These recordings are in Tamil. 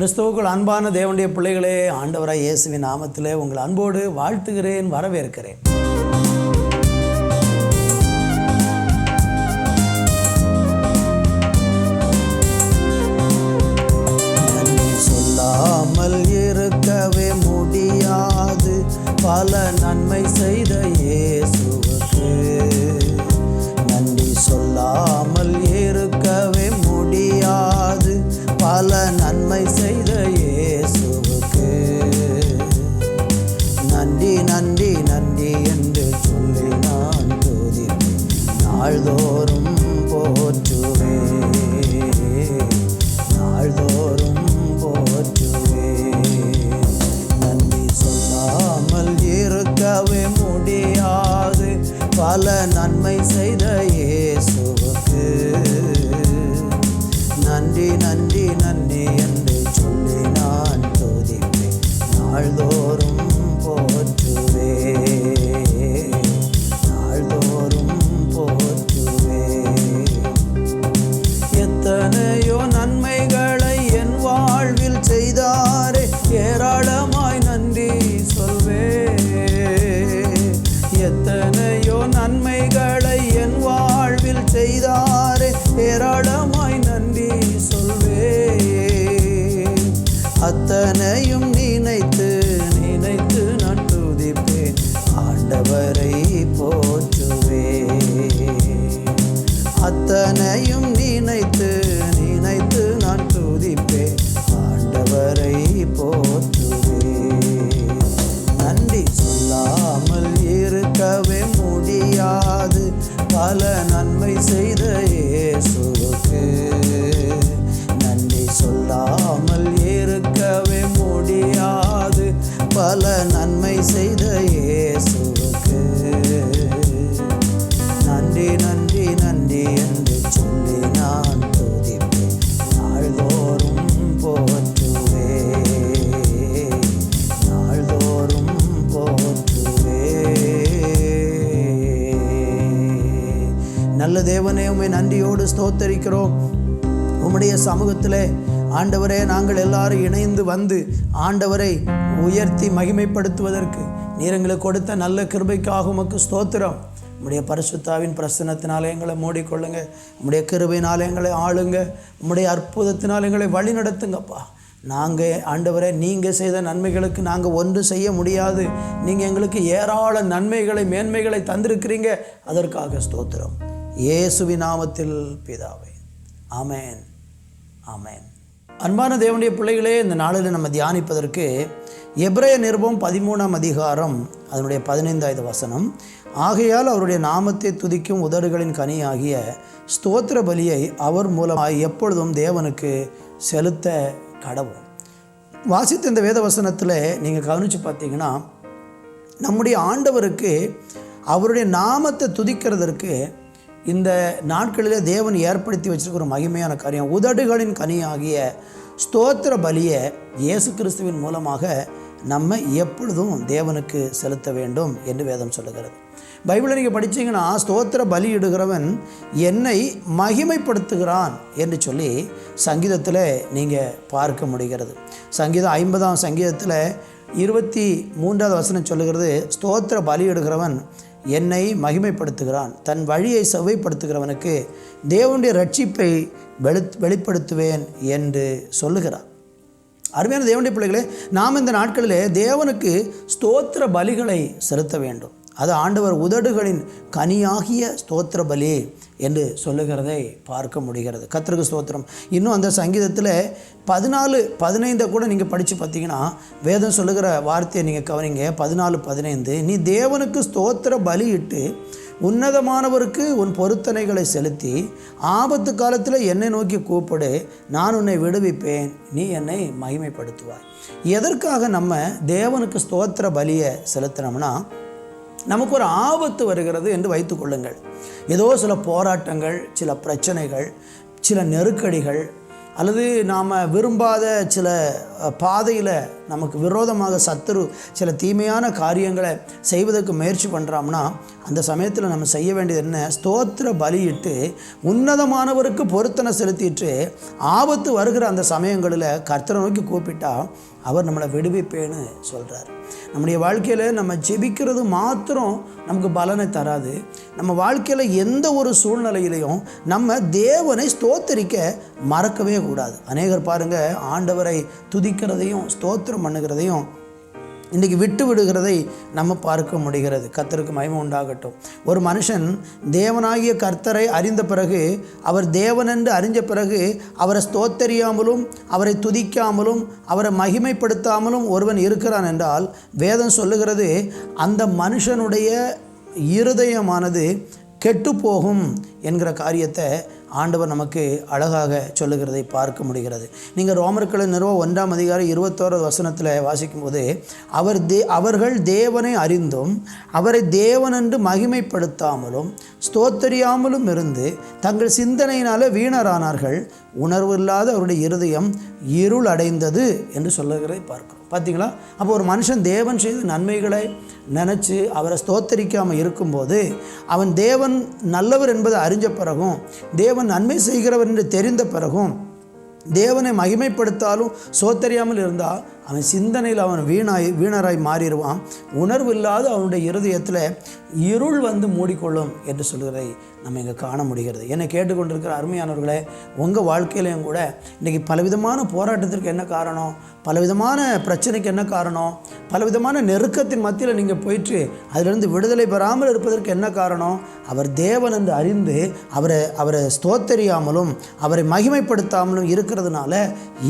கிறிஸ்துவுக்குள் அன்பான தேவனுடைய பிள்ளைகளே ஆண்டவராய் இயேசுவின் நாமத்தில் உங்கள் அன்போடு வாழ்த்துகிறேன் வரவேற்கிறேன். சொல்லாமல் இருக்கவே முடியாது. பல நன்மை செய்த பல நன்மை செய்த இயேசுவுக்கு. நன்றி நன்றி நன்றி என்று சொல்லி நான் துதிப்பேன். நாள்தோ நன்மை செய்த இயேசுவுக்கு. நன்றி நன்றி நன்றி என்று சொல்லி நான் துதிப்பேன். நாள்தோறும் போற்றுவே. நாள்தோறும் போற்றுவே. நல்ல தேவனே உம்மை நன்றியோடு ஸ்தோத்தரிக்கிறோம். உம்முடைய சமூகத்திலே ஆண்டவரே நாங்கள் எல்லாரும் இணைந்து வந்து ஆண்டவரை உயர்த்தி மகிமைப்படுத்துவதற்கு நீர் எங்களுக்கு கொடுத்த நல்ல கிருபைக்காக உமக்கு ஸ்தோத்திரம். உம்முடைய பரிசுத்தாவின் பிரசனத்தினாலே எங்களை மூடிக்கொள்ளுங்க. உம்முடைய கிருபையினாலே எங்களை ஆளுங்க. உம்முடைய அற்புதத்தினால் எங்களை வழி நடத்துங்கப்பா. நாங்கள் ஆண்டவரே நீங்கள் செய்த நன்மைகளுக்கு நாங்கள் ஒன்று செய்ய முடியாது. நீங்கள் எங்களுக்கு ஏராள நன்மைகளை மேன்மைகளை தந்திருக்கிறீங்க. அதற்காக ஸ்தோத்திரம். இயேசுவி நாமத்தில் பிதாவை. ஆமேன். ஆமேன். அன்பான தேவனுடைய பிள்ளைகளே இந்த நாளில் நம்ம தியானிப்பதற்கு எப்ரேய நிருபம் பதிமூணாம் அதிகாரம் அதனுடைய பதினைந்தாவது வசனம். ஆகையால் அவருடைய நாமத்தை துதிக்கும் உதடுகளின் கனியாகிய ஸ்தோத்திர பலியை அவர் மூலமாக எப்பொழுதும் தேவனுக்கு செலுத்த கடவும் வாசித்த இந்த வேத வசனத்தில் நீங்கள் கவனித்து பார்த்தீங்கன்னா நம்முடைய ஆண்டவருக்கு அவருடைய நாமத்தை துதிக்கிறதற்கு இந்த நாட்களில் தேவன் ஏற்படுத்தி வச்சிருக்கிற ஒரு மகிமையான காரியம். உதடுகளின் கனியாகிய ஸ்தோத்திர பலியை இயேசு கிறிஸ்துவின் மூலமாக நம்ம எப்பொழுதும் தேவனுக்கு செலுத்த வேண்டும் என்று வேதம் சொல்லுகிறது. பைபிளை நீங்கள் படிச்சீங்கன்னா ஸ்தோத்திர பலியிடுகிறவன் என்னை மகிமைப்படுத்துகிறான் என்று சொல்லி சங்கீதத்தில் நீங்கள் பார்க்க முடிகிறது. சங்கீதம் ஐம்பதாம் சங்கீதத்தில் இருபத்தி மூன்றாவது வசனம் சொல்லுகிறது ஸ்தோத்திர பலியிடுகிறவன் என்னை மகிமைப்படுத்துகிறான். தன் வழியை செவ்வைப்படுத்துகிறவனுக்கு தேவனுடைய ரட்சிப்பை வெளி வெளிப்படுத்துவேன் என்று சொல்லுகிறான் அருமையான தேவனுடைய பிள்ளைகளே நாம் இந்த நாட்களிலே தேவனுக்கு ஸ்தோத்திர பலிகளை செலுத்த வேண்டும். அது ஆண்டவர் உதடுகளின் கனியாகிய ஸ்தோத்திர பலி என்று சொல்லுகிறதை பார்க்க முடிகிறது. கத்திரிக்கு ஸ்தோத்திரம். இன்னும் அந்த சங்கீதத்தில் பதினாலு பதினைந்தை கூட நீங்கள் படித்து பார்த்தீங்கன்னா வேதம் சொல்லுகிற வார்த்தையை நீங்கள் கவனிங்க. பதினாலு பதினைந்து. நீ தேவனுக்கு ஸ்தோத்திர பலி இட்டு உன்னதமானவருக்கு உன் பொருத்தனைகளை செலுத்தி ஆபத்து காலத்தில் என்னை நோக்கி கூப்பிடு நான் உன்னை விடுவிப்பேன். நீ என்னை மகிமைப்படுத்துவாய். எதற்காக நம்ம தேவனுக்கு ஸ்தோத்திர பலியை செலுத்தினோம்னா நமக்கு ஒரு ஆபத்து வருகிறது என்று வைத்துக்கொள்ளுங்கள் ஏதோ சில போராட்டங்கள் சில பிரச்சனைகள் சில நெருக்கடிகள் அல்லது நாம் விரும்பாத சில பாதையில் நமக்கு விரோதமாக சத்துரு சில தீமையான காரியங்களை செய்வதற்கு முயற்சி பண்ணுறோம்னா அந்த சமயத்தில் நம்ம செய்ய வேண்டியது என்ன? ஸ்தோத்திர பலியிட்டு உன்னதமானவருக்கு பொருத்தனை செலுத்திட்டு ஆபத்து வருகிற அந்த சமயங்களில் கர்த்தரை நோக்கி கூப்பிட்டா அவர் நம்மளை விடுவிப்பேன்னு சொல்கிறார் நம்முடைய வாழ்க்கையில் நம்ம ஜெபிக்கிறது மாத்திரம் நமக்கு பலனை தராது. நம்ம வாழ்க்கையில் எந்த ஒரு சூழ்நிலையிலையும் நம்ம தேவனை ஸ்தோத்தரிக்க மறக்கவே கூடாது. அநேகர் பாருங்கள் ஆண்டவரை துதிக்கிறதையும் ஸ்தோத்திரம் பண்ணுகிறதையும் இன்றைக்கி விட்டு விடுகிறதை நம்ம பார்க்க முடிகிறது. கத்தருக்கு மயம உண்டாகட்டும். ஒரு மனுஷன் தேவனாகிய கர்த்தரை அறிந்த பிறகு அவர் தேவன் என்று அறிஞ்ச பிறகு அவரை ஸ்தோத்தரியாமலும் அவரை துதிக்காமலும் அவரை மகிமைப்படுத்தாமலும் ஒருவன் இருக்கிறான் என்றால் வேதம் சொல்லுகிறது அந்த மனுஷனுடைய இருதயமானது கெட்டு போகும் என்கிற காரியத்தை ஆண்டவர் நமக்கு அழகாக சொல்லுகிறதை பார்க்க முடிகிறது. நீங்கள் ரோமர்களை நிறுவ ஒன்றாம் அதிகாரம் இருபத்தோராவது வசனத்தில் வாசிக்கும்போது அவர் தே அவர்கள் தேவனை அறிந்தும் அவரை தேவன் என்று மகிமைப்படுத்தாமலும் ஸ்தோத்தரியாமலும் இருந்து தங்கள் சிந்தனையினால வீணரானார்கள். உணர்வு இல்லாத அவருடைய இருதயம் இருள் அடைந்தது என்று சொல்லுகிறதை பார்க்கிறோம். பார்த்தீங்களா? அப்போ ஒரு மனுஷன் தேவன் செய்த நன்மைகளை நினச்சி அவரை ஸ்தோத்தரிக்காமல் இருக்கும்போது அவன் தேவன் நல்லவர் என்பதை அறிஞ்ச பிறகும் தேவன் நன்மை செய்கிறவர் என்று தெரிந்த பிறகும் தேவனை மகிமைப்படுத்தாலும் சோத்தறியாமல் இருந்தால் அவன் சிந்தனையில் அவன் வீணாய் வீணராய் மாறிடுவான். உணர்வு இல்லாத அவனுடைய இருதயத்தில் இருள் வந்து மூடிக்கொள்ளும் என்று சொல்கிறதை நம்ம இங்கே காண முடிகிறது. என்னை கேட்டுக்கொண்டிருக்கிற அருமையானவர்களே உங்கள் வாழ்க்கையிலையும் கூட இன்றைக்கி பலவிதமான போராட்டத்திற்கு என்ன காரணம்? பலவிதமான பிரச்சனைக்கு என்ன காரணம்? பலவிதமான நெருக்கத்தின் மத்தியில் நீங்கள் போயிட்டு அதிலிருந்து விடுதலை பெறாமல் இருப்பதற்கு என்ன காரணம்? அவர் தேவன் என்று அறிந்து அவரை அவரை ஸ்தோத்தரியாமலும் அவரை மகிமைப்படுத்தாமலும் இருக்கிறதுனால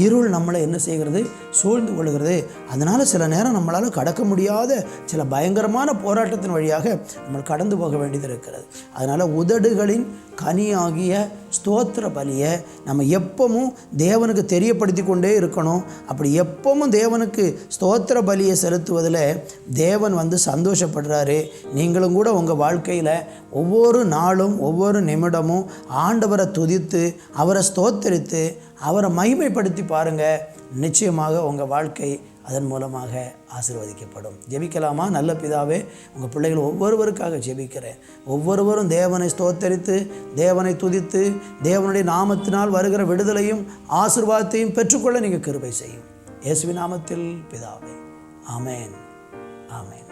இருள் நம்மளை என்ன செய்கிறது? சூழ்ந்து கொள்கிறது அதனால் சில நேரம் நம்மளால் கடக்க முடியாத சில பயங்கரமான போராட்டத்தின் வழியாக நம்ம கடந்து போக வேண்டியது இருக்கிறது. அதனால் உதடுகளின் கனியாகிய ஸ்தோத்திர பலியை நம்ம எப்பவும் தேவனுக்கு தெரியப்படுத்தி கொண்டே இருக்கணும். அப்படி எப்பவும் தேவனுக்கு ஸ்தோத்திர பலியை செலுத்துவதில் தேவன் வந்து சந்தோஷப்படுறாரு. நீங்களும் கூட உங்கள் வாழ்க்கையில் ஒவ்வொரு நாளும் ஒவ்வொரு நிமிடமும் ஆண்டவரை துதித்து அவரை ஸ்தோத்தரித்து அவரை மகிமைப்படுத்தி பாருங்கள் நிச்சயமாக உங்கள் வாழ்க்கை அதன் மூலமாக ஆசீர்வதிக்கப்படும். ஜெபிக்கலாமா? நல்ல பிதாவே உங்கள் பிள்ளைகள் ஒவ்வொருவருக்காக ஜெபிக்கிறேன். ஒவ்வொருவரும் தேவனை ஸ்தோத்தரித்து தேவனை துதித்து தேவனுடைய நாமத்தினால் வருகிற விடுதலையும் ஆசிர்வாதத்தையும் பெற்றுக்கொள்ள நீங்கள் கிருபை செய்யும். இயேசுவி நாமத்தில் பிதாவே. ஆமேன். ஆமேன்.